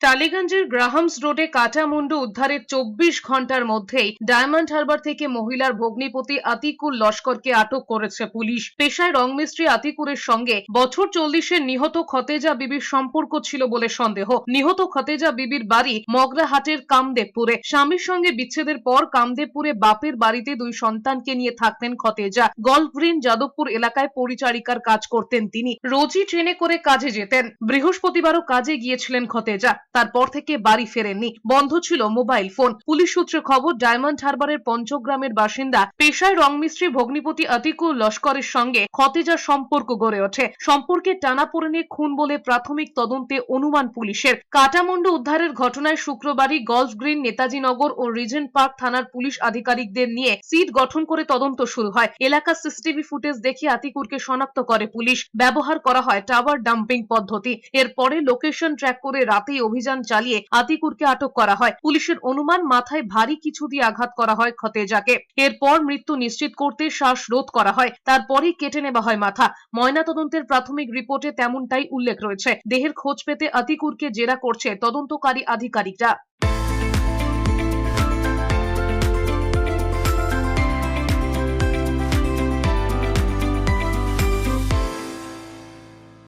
টালিগঞ্জের Graham's রোডে কাটামুন্ডু উদ্ধারের চব্বিশ ঘণ্টার মধ্যেই ডায়মন্ড হারবার থেকে মহিলার ভগ্নিপতি আতিকুর লস্করকে আটক করেছে পুলিশ। পেশায় রংমিস্ত্রি আতিকুরের সঙ্গে বছর চল্লিশের নিহত খতেজা বিবির সম্পর্ক ছিল বলে সন্দেহ। নিহত খতেজা বিবির বাড়ি মগরাহাটের কামদেবপুরে। স্বামীর সঙ্গে বিচ্ছেদের পর কামদেবপুরে বাপের বাড়িতে দুই সন্তানকে নিয়ে থাকতেন খতেজা। গল্ফ গ্রিন যাদবপুর এলাকায় পরিচারিকার কাজ করতেন তিনি। রোজই ট্রেনে করে কাজে যেতেন। বৃহস্পতিবারও কাজে গিয়েছিলেন খতেজা। তারপর থেকে বাড়ি ফেরেননি। বন্ধ ছিল মোবাইল ফোন। পুলিশ সূত্রে খবর, ডায়মন্ড হারবারের পঞ্চগ্রামের বাসিন্দা পেশায় রংমিস্ত্রি ভগ্নিপতি আতিকুর লস্করের সঙ্গে খতেজার সম্পর্ক গড়ে ওঠে। সম্পর্কে টানাপোড়েনে খুন বলে প্রাথমিক তদন্তে অনুমান পুলিশের। কাটামুন্ডু উদ্ধারের ঘটনায় শুক্রবারই গলফ গ্রিন নেতাজি নগর ও রিজেন্ট পার্ক থানার পুলিশ আধিকারিকদের নিয়ে সিট গঠন করে তদন্ত শুরু হয়। এলাকার সিসিটিভি ফুটেজ দেখে আতিকুরকে শনাক্ত করে পুলিশ। ব্যবহার করা হয় টাওয়ার ডাম্পিং পদ্ধতি। এরপরে লোকেশন ট্র্যাক করে রাতেই অভিযান চালিয়ে আতিকুরকে আটক করা হয়। পুলিশের অনুমান, মাথায় ভারী কিছু দিয়ে আঘাত করা হয় খতেজাকে। এরপর মৃত্যু নিশ্চিত করতে শ্বাস রোধ করা হয়। তারপরেই কেটে নেওয়া হয় মাথা। ময়নাতদন্তের প্রাথমিক রিপোর্টে তেমনটাই উল্লেখ রয়েছে। দেহের খোঁজ পেতে আতিকুরকে জেরা করছে তদন্তকারী আধিকারিকরা।